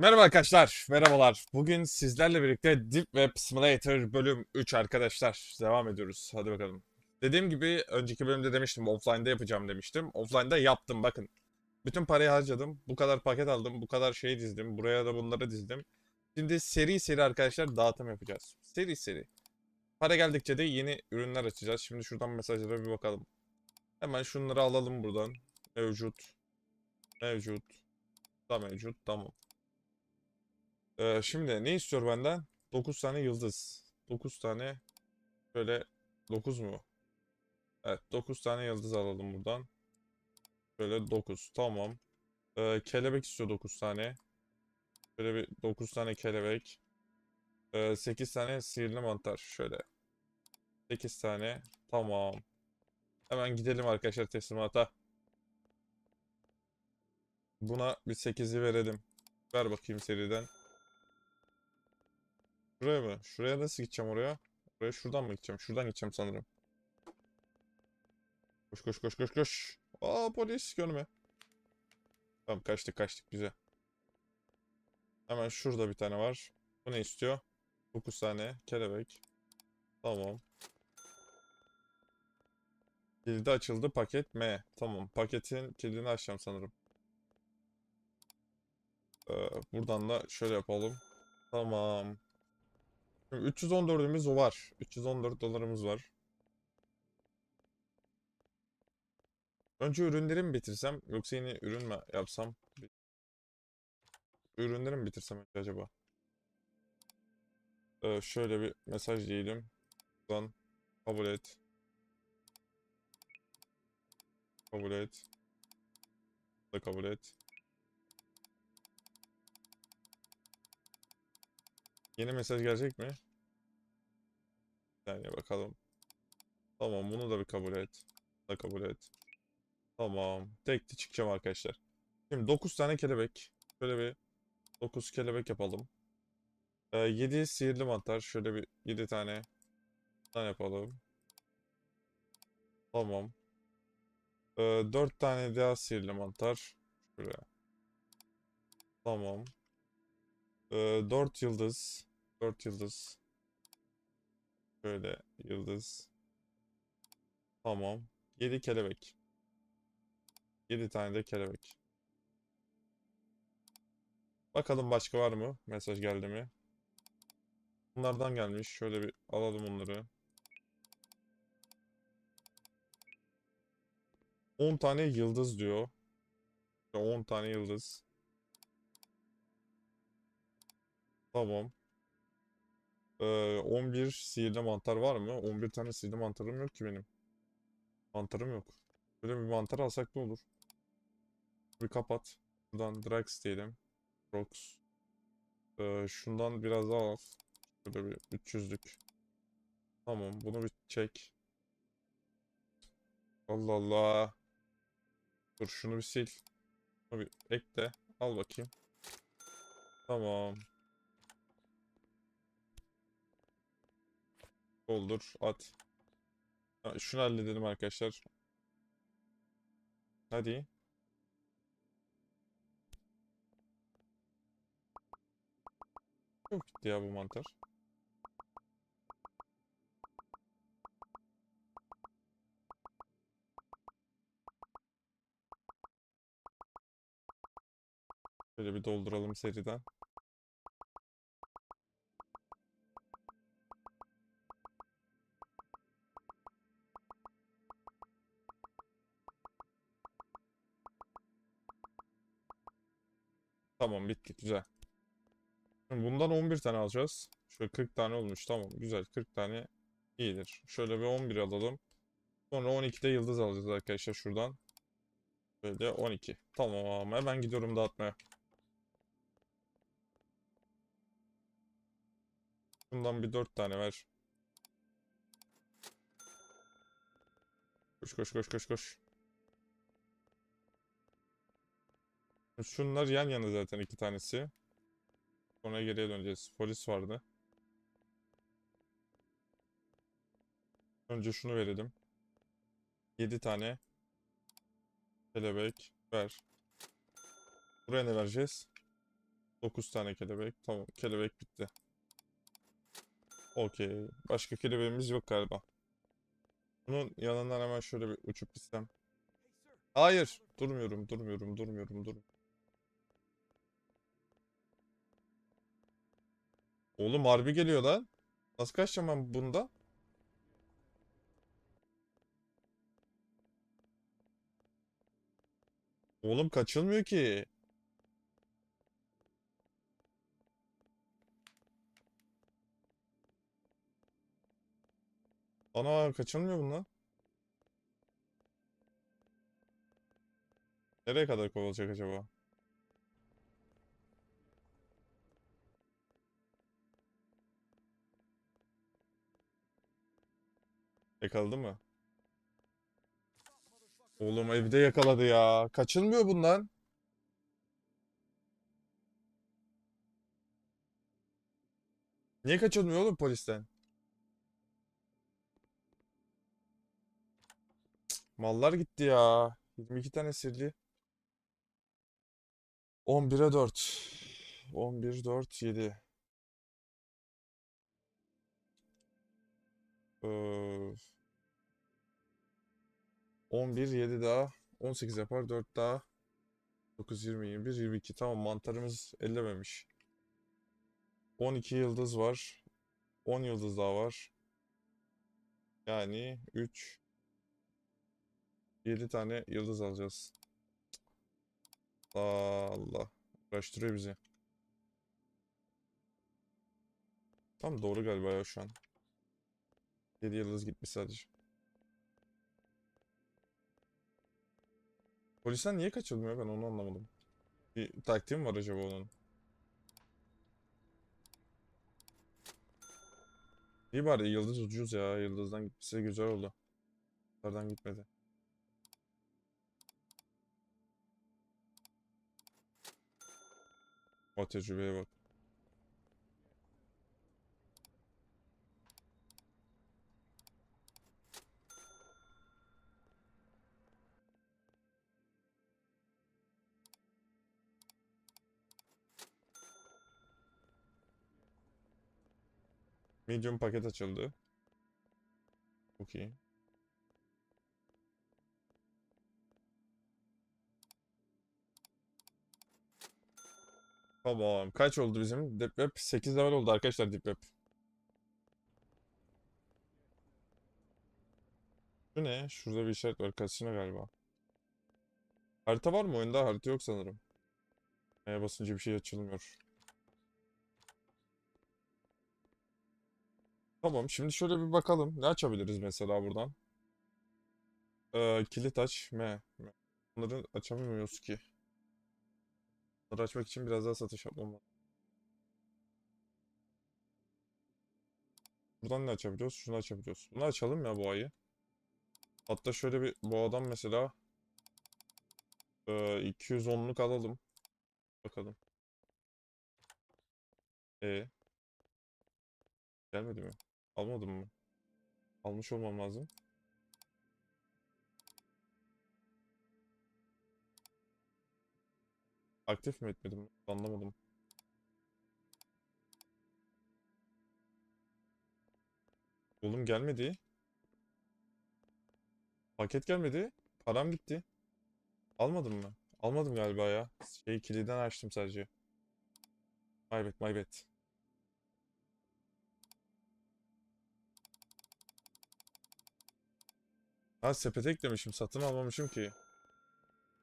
Merhaba arkadaşlar, merhabalar. Bugün sizlerle birlikte Deep Web Simulator bölüm 3 arkadaşlar. Devam ediyoruz. Hadi bakalım. Dediğim gibi önceki bölümde demiştim offline'da yapacağım demiştim. Offline'da yaptım bakın. Bütün parayı harcadım. Bu kadar paket aldım. Bu kadar şey dizdim. Buraya da bunları dizdim. Şimdi seri seri arkadaşlar dağıtım yapacağız. Seri seri. Para geldikçe de yeni ürünler açacağız. Şimdi şuradan mesajlara bir bakalım. Hemen şunları alalım buradan. Mevcut. Mevcut. Da mevcut. Tamam. Ee, şimdi ne istiyor benden? 9 tane yıldız. 9 tane şöyle 9 mu? Evet 9 tane yıldız alalım buradan. Şöyle 9 tamam. Ee, kelebek istiyor 9 tane. Şöyle bir 9 tane kelebek. Ee, 8 tane sihirli mantar şöyle. 8 tane tamam. Hemen gidelim arkadaşlar teslimata. Buna bir 8'i verelim. Ver bakayım seriden. Şuraya mı? Şuraya nasıl gideceğim oraya? Oraya şuradan mı gideceğim? Şuradan gideceğim sanırım. Koş koş koş koş koş. Aa polis görme. Tamam kaçtık kaçtık güzel. Hemen şurada bir tane var. Bu ne istiyor? 9 tane kelebek. Tamam. Kilidi açıldı paket M. Tamam paketin kilidini açacağım sanırım. Ee, buradan da şöyle yapalım. Tamam. Şimdi 314'ümüz var. 314 dolarımız var. Önce ürünleri mi bitirsem yoksa yine ürün mü yapsam? Ürünleri mi bitirsem önce acaba? Ee, şöyle bir mesaj diyelim. Buradan kabul et. Kabul et. Da kabul et. Yeni mesaj gelecek mi? Bir saniye bakalım. Tamam bunu da bir kabul et. Da kabul et. Tamam. Tekli çıkacağım arkadaşlar. Şimdi 9 tane kelebek. Şöyle bir 9 kelebek yapalım. Ee, 7 sihirli mantar. Şöyle bir 7 tane tane yapalım. Tamam. Ee, 4 tane daha sihirli mantar. Şuraya. Tamam. Ee, 4 yıldız. 4 yıldız. Şöyle yıldız. Tamam. 7 kelebek. 7 tane de kelebek. Bakalım başka var mı? Mesaj geldi mi? Bunlardan gelmiş. Şöyle bir alalım onları. 10 tane yıldız diyor. 10 tane yıldız. Tamam. Ee, 11 sihirli mantar var mı? 11 tane sihirli mantarım yok ki benim. Mantarım yok. Böyle bir mantar alsak ne olur? Bir kapat. Buradan Drax diyelim. Rox. Ee, şundan biraz daha al. Şöyle bir 300'lük. Tamam bunu bir çek. Allah Allah. Dur şunu bir sil. Şunu bir ekle. Al bakayım. Tamam. Doldur, at. Şunu halledelim arkadaşlar. Hadi. Çok gitti ya bu mantar. Şöyle bir dolduralım seriden. Tamam bitti güzel. Şimdi bundan 11 tane alacağız. Şöyle 40 tane olmuş tamam güzel 40 tane iyidir. Şöyle bir 11 alalım. Sonra 12'de yıldız alacağız arkadaşlar şuradan. Böyle 12. Tamam hemen gidiyorum dağıtmaya. Bundan bir 4 tane ver. Koş koş koş koş koş. Şunlar yan yana zaten iki tanesi. Sonra geriye döneceğiz. Polis vardı. Önce şunu verelim. 7 tane. Kelebek. Ver. Buraya ne vereceğiz? 9 tane kelebek. Tamam kelebek bitti. Okey. Başka kelebeğimiz yok galiba. Bunun yanından hemen şöyle bir uçup gitsem. Hayır. Durmuyorum, durmuyorum, durmuyorum, dur. Oğlum harbi geliyor lan. Nasıl kaçacağım ben bunda? Oğlum kaçılmıyor ki. Ana kaçılmıyor bundan. Nereye kadar kovalayacak acaba? Yakaladı mı? Oğlum evde yakaladı ya. Kaçılmıyor bundan. Niye kaçılmıyor oğlum polisten? Mallar gitti ya. 22 tane sirli. 11'e 4. 11, 4, 7. Ee, 11, 7 daha. 18 yapar. 4 daha. 9, 20, 21, 22. Tamam mantarımız ellememiş. 12 yıldız var. 10 yıldız daha var. Yani 3, 7 tane yıldız alacağız. Allah. Uğraştırıyor bizi. Tam doğru galiba ya şu an. 7 yıldız gitmiş sadece. Polisten niye kaçılmıyor ben onu anlamadım. Bir taktiği mi var acaba onun? İyi bari yıldız ucuz ya. Yıldızdan gitmesi güzel oldu. Yıldızlardan gitmedi. O tecrübeye bak. Medium paket açıldı. Çok iyi. Tamam. Kaç oldu bizim? Deep Web 8 level oldu arkadaşlar Deep Web. Bu ne? Şurada bir işaret var. Kasino galiba. Harita var mı oyunda? Harita yok sanırım. E'ye basınca bir şey açılmıyor. Tamam. Şimdi şöyle bir bakalım. Ne açabiliriz mesela buradan? Ee, kilit aç. M. M. Bunları açamıyoruz ki. Bunları açmak için biraz daha satış yapmam. Buradan ne açabiliyoruz? Şunu açabiliyoruz. Bunu açalım ya bu ayı. Hatta şöyle bir bu adam mesela e, 210'luk alalım. Bakalım. E gelmedi mi? Almadım mı? Almış olmam lazım. Aktif mi etmedim? Anlamadım. Oğlum gelmedi. Paket gelmedi. Param gitti. Almadım mı? Almadım galiba ya. Şey kiliden açtım sadece. My bad, Ha sepete eklemişim. Satın almamışım ki.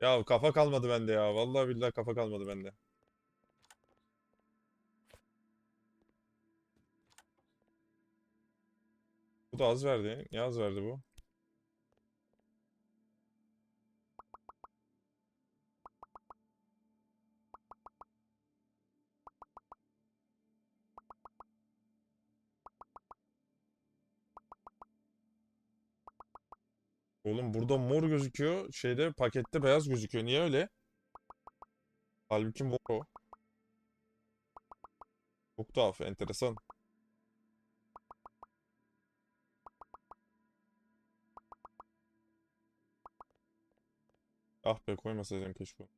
Ya kafa kalmadı bende ya. Vallahi billahi kafa kalmadı bende. Bu da az verdi. Niye az verdi bu? Burada mor gözüküyor. Şeyde pakette beyaz gözüküyor. Niye öyle? Halbuki mor o. Çok tuhaf, enteresan. Ah be koymasaydım keşke.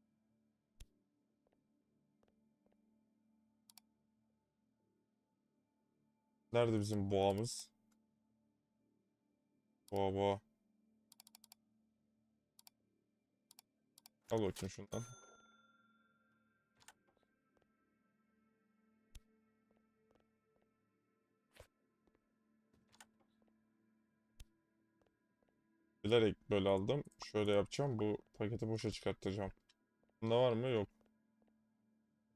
Nerede bizim boğamız? Boğa boğa. Al bakayım şundan. Bilerek böyle aldım. Şöyle yapacağım. Bu paketi boşa çıkartacağım. Bunda var mı? Yok.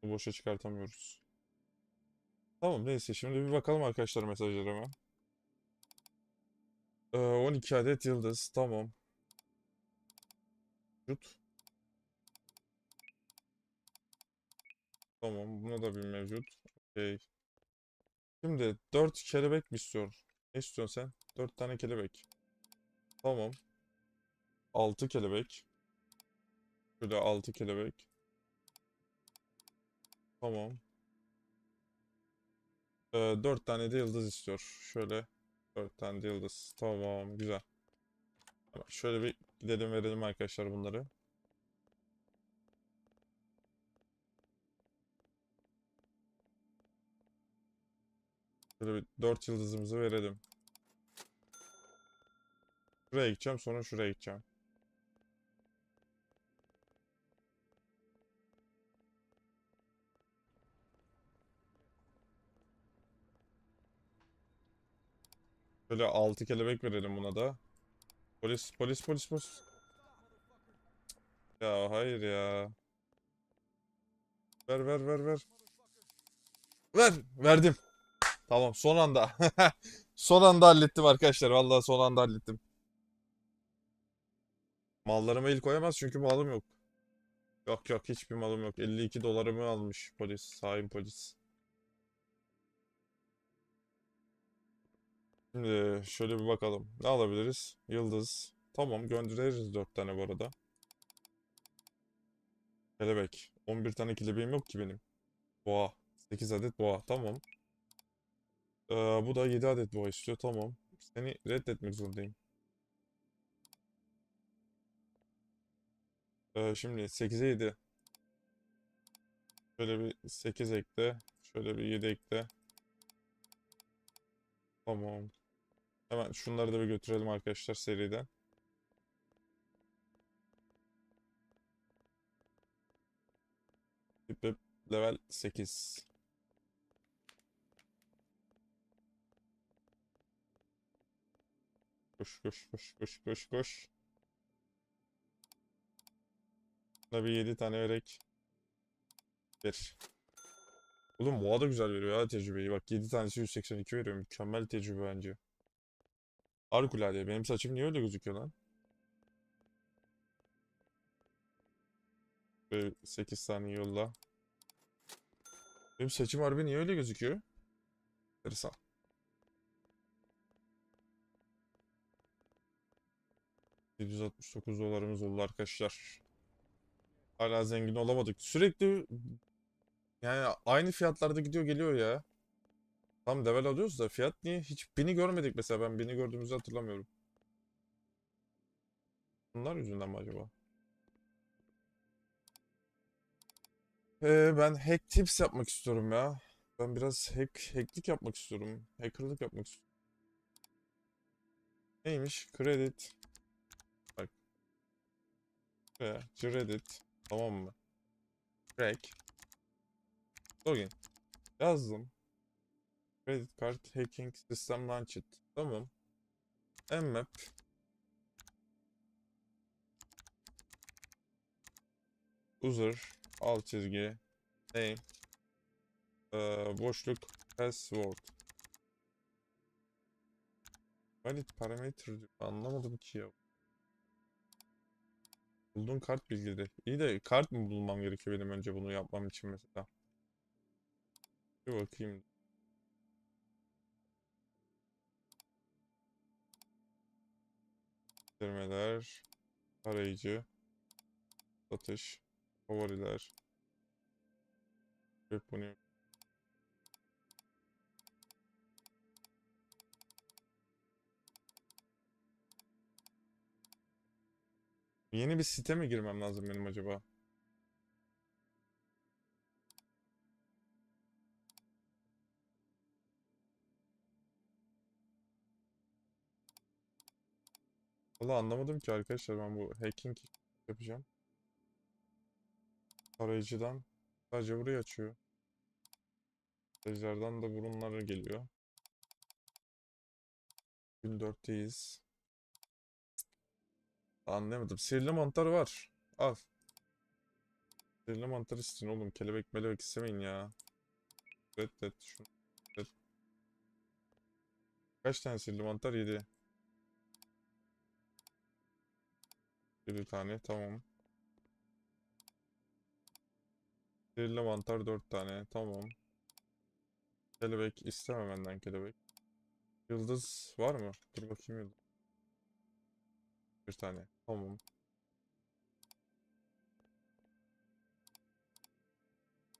Boşa çıkartamıyoruz. Tamam neyse şimdi bir bakalım arkadaşlar mesajlarıma. Ee, 12 adet yıldız. Tamam. Mevcut. Tamam buna da bir mevcut. Okey. Şimdi 4 kelebek mi istiyor? Ne istiyorsun sen? 4 tane kelebek. Tamam. 6 kelebek. Şöyle 6 kelebek. Tamam. Ee, 4 tane de yıldız istiyor. Şöyle 4 tane de yıldız. Tamam güzel. Şöyle bir gidelim verelim arkadaşlar bunları. Şöyle bir 4 yıldızımızı verelim. Şuraya gideceğim sonra şuraya gideceğim. Şöyle 6 kelebek verelim buna da. Polis polis polis polis. Ya hayır ya. Ver ver ver ver. Ver. Verdim. Tamam son anda. Son anda hallettim arkadaşlar. Vallahi son anda hallettim. Mallarıma el koyamaz çünkü malım yok. Yok yok hiçbir malım yok. 52 dolarımı almış polis. Hain polis. Şimdi şöyle bir bakalım. Ne alabiliriz? Yıldız. Tamam göndeririz 4 tane bu arada. Kelebek. 11 tane kelebeğim yok ki benim. Boğa. 8 adet boğa. Tamam. Ee, bu da 7 adet boğa istiyor. Tamam. Seni reddetmek zorundayım. Ee, şimdi 8'e 7. Şöyle bir 8 ekle. Şöyle bir 7 ekle. Tamam. Hemen şunları da bir götürelim arkadaşlar seriden. Level 8. Koş koş koş koş koş koş. Buna bir 7 tane verek. Bir. Oğlum boğa da güzel veriyor ya tecrübeyi. Bak 7 tanesi 182 veriyor. Mükemmel tecrübe bence. Harikulade. Benim saçım niye öyle gözüküyor lan? Böyle 8 tane yolla. Benim saçım harbi niye öyle gözüküyor? Enteresan. $769 dolarımız oldu arkadaşlar. Hala zengin olamadık. Sürekli yani aynı fiyatlarda gidiyor geliyor ya. Tam level alıyoruz da fiyat niye? Hiç bini görmedik mesela ben bini gördüğümüzü hatırlamıyorum. Bunlar yüzünden mi acaba? Ee, ben hack tips yapmak istiyorum ya. Ben biraz hack hacklik yapmak istiyorum. Hackerlık yapmak istiyorum. Neymiş? Credit. Şuraya. Credit. Tamam mı? Crack. Login. Yazdım. Credit card hacking system launched. Tamam. Mmap. User. Alt çizgi. Name. Ee, boşluk. Password. Valid parameter diyor. Anlamadım ki ya. Bulduğun kart bilgileri. İyi de kart mı bulmam gerekiyor benim önce bunu yapmam için mesela? Bir bakayım. Bildirmeler, arayıcı, satış, favoriler, web bunu Yeni bir site mi girmem lazım benim acaba? Valla anlamadım ki arkadaşlar ben bu hacking yapacağım. Tarayıcıdan sadece burayı açıyor. Mesajlardan da burunları geliyor. Gün 4'teyiz. Anlayamadım. Sihirli mantar var. Al. Sihirli mantar isteyin oğlum. Kelebek melebek istemeyin ya. Reddet şunu. Red. Kaç tane sihirli mantar? 7. 7 tane tamam. Sihirli mantar 4 tane tamam. Kelebek istemem benden kelebek. Yıldız var mı? Dur bakayım yıldız. Bir tane. Tamam.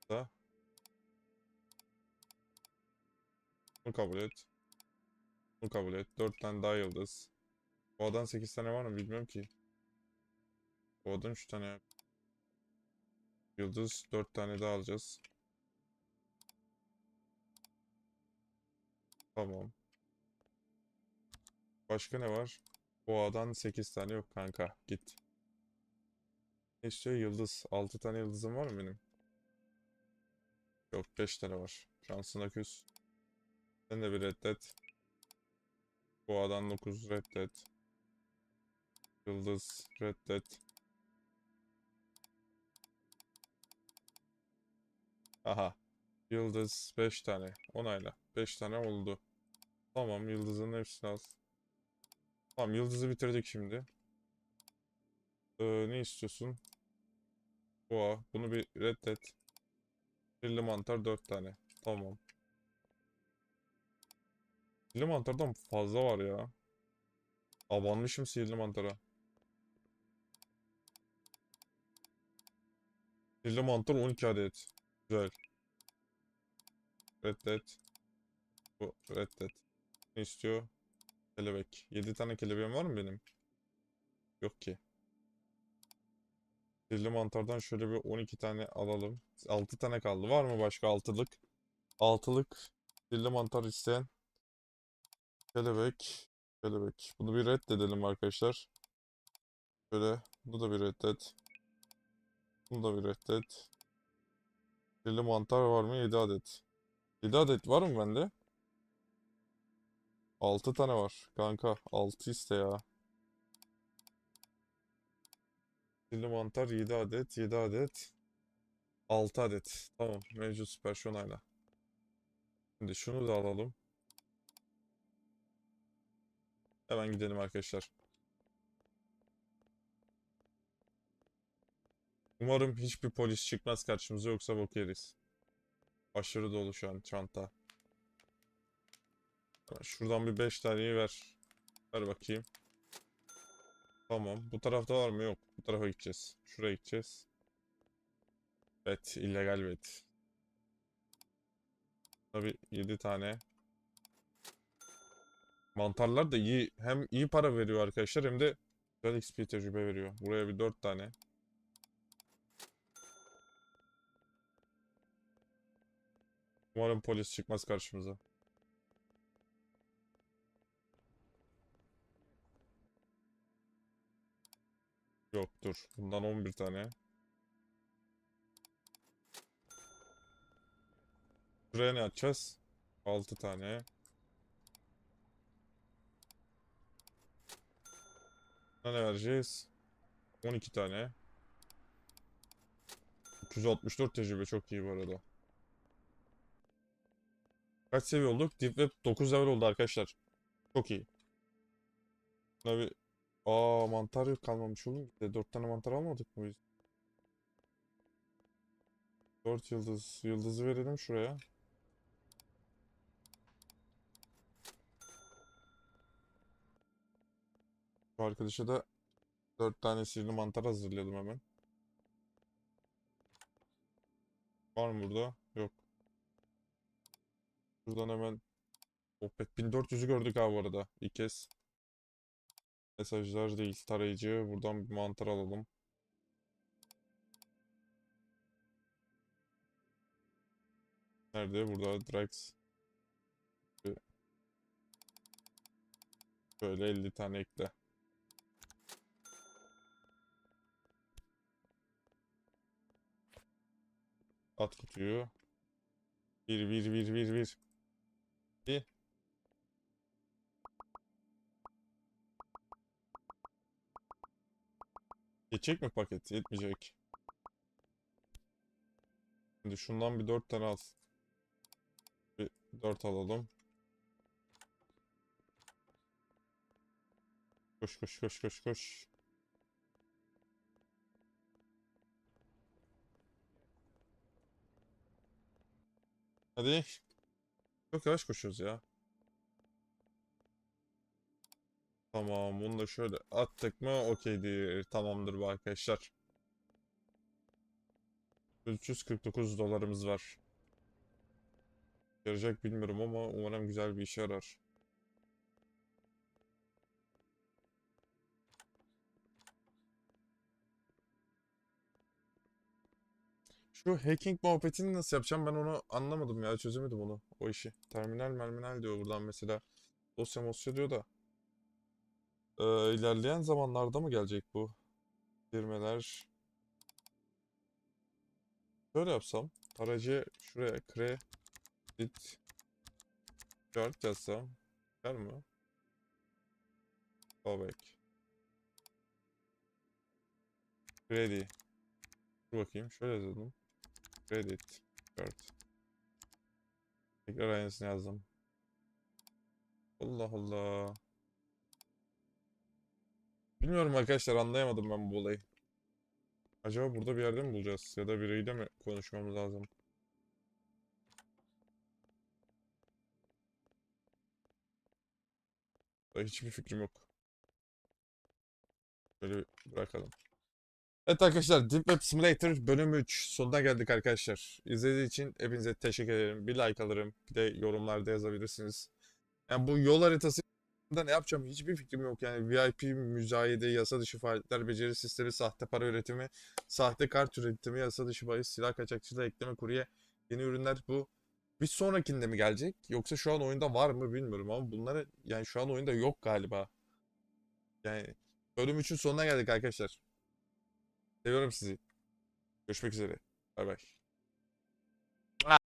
Da. Bunu kabul et. Bunu kabul et. 4 tane daha yıldız. Bu adam 8 tane var mı bilmiyorum ki. Bu adam 3 tane. Yıldız 4 tane daha alacağız. Tamam. Başka ne var? Boğadan 8 tane yok kanka. Git. Ne istiyor? Yıldız. 6 tane yıldızım var mı benim? Yok 5 tane var. Şansına küs. Sen de bir reddet. Boğadan 9 reddet. Yıldız reddet. Aha. Yıldız 5 tane. Onayla. 5 tane oldu. Tamam yıldızın hepsini al. Tamam yıldızı bitirdik şimdi. Ee, ne istiyorsun? Boğa. Bunu bir reddet. Sihirli mantar 4 tane. Tamam. Sihirli mantardan fazla var ya. Abanmışım sihirli mantara. Sihirli mantar 12 adet. Güzel. Reddet. Bu reddet. Ne istiyor? Kelebek. 7 tane kelebeğim var mı benim? Yok ki. Sihirli mantardan şöyle bir 12 tane alalım. 6 tane kaldı. Var mı başka altılık? Altılık. Sihirli mantar isteyen. Kelebek. Kelebek. Bunu bir reddedelim arkadaşlar. Şöyle. Bunu da bir reddet. Bunu da bir reddet. Sihirli mantar var mı? 7 adet. 7 adet var mı bende? 6 tane var. Kanka 6 iste ya. Sihirli mantar 7 adet. 7 adet. 6 adet. Tamam. Mevcut süper şu onayla. Şimdi şunu da alalım. Hemen gidelim arkadaşlar. Umarım hiçbir polis çıkmaz karşımıza yoksa bok yeriz. Aşırı dolu şu an çanta. Şuradan bir 5 taneyi ver. Ver bakayım. Tamam. Bu tarafta var mı? Yok. Bu tarafa gideceğiz. Şuraya gideceğiz. Bet. illegal bet. Tabii 7 tane. Mantarlar da iyi. Hem iyi para veriyor arkadaşlar hem de güzel XP tecrübe veriyor. Buraya bir 4 tane. Umarım polis çıkmaz karşımıza. Yok dur. Bundan 11 tane. Şuraya ne atacağız? 6 tane. Buna ne vereceğiz? 12 tane. 264 tecrübe çok iyi bu arada. Kaç seviye olduk? Deep Web 9 level oldu arkadaşlar. Çok iyi. Buna bir... Aa mantar yok kalmamış oğlum. 4 tane mantar almadık mı biz? 4 yıldız. Yıldızı verelim şuraya. Şu arkadaşa da 4 tane sihirli mantar hazırlayalım hemen. Var mı burada? Yok. Buradan hemen Opet 1400'ü gördük abi bu arada. İlk kez. Mesajlar değil. Tarayıcı. Buradan bir mantar alalım. Nerede? Burada Drax. Böyle 50 tane ekle. At kutuyu. Bir bir bir bir bir. Geçecek mi paket? Yetmeyecek. Şimdi şundan bir dört tane al. Bir dört alalım. Koş koş koş koş koş. Hadi. Çok yavaş koşuyoruz ya. Tamam bunu da şöyle attık mı okeydir. Tamamdır bu arkadaşlar. 349 dolarımız var. Yarayacak bilmiyorum ama umarım güzel bir işe yarar. Şu hacking muhabbetini nasıl yapacağım ben onu anlamadım ya çözemedim onu o işi. Terminal merminal diyor buradan mesela. Dosya mosya diyor da. Ee, ilerleyen zamanlarda mı gelecek bu? Girmeler. Şöyle yapsam. Aracı şuraya credit card yazsam. Çıkar mı? Callback. Ready. Dur bakayım. Şöyle yazalım. Credit card. Tekrar aynısını yazdım. Allah Allah. Bilmiyorum arkadaşlar anlayamadım ben bu olayı. Acaba burada bir yerde mi bulacağız? Ya da biriyle mi konuşmamız lazım? Daha Hiçbir fikrim yok. Böyle bırakalım. Evet arkadaşlar Deep Web Simulator bölüm 3 sonuna geldik arkadaşlar. İzlediğiniz için hepinize teşekkür ederim. Bir like alırım. Bir de yorumlarda yazabilirsiniz. Yani bu yol haritası da ne yapacağım hiçbir fikrim yok. Yani VIP müzayede, yasa dışı faaliyetler, beceri sistemi, sahte para üretimi, sahte kart üretimi, yasa dışı bahis, silah kaçakçılığı, ekleme, kurye, yeni ürünler bu. Bir sonrakinde mi gelecek? Yoksa şu an oyunda var mı bilmiyorum ama bunları yani şu an oyunda yok galiba. Yani bölüm 3'ün sonuna geldik arkadaşlar. Seviyorum sizi. Görüşmek üzere. Bay bay.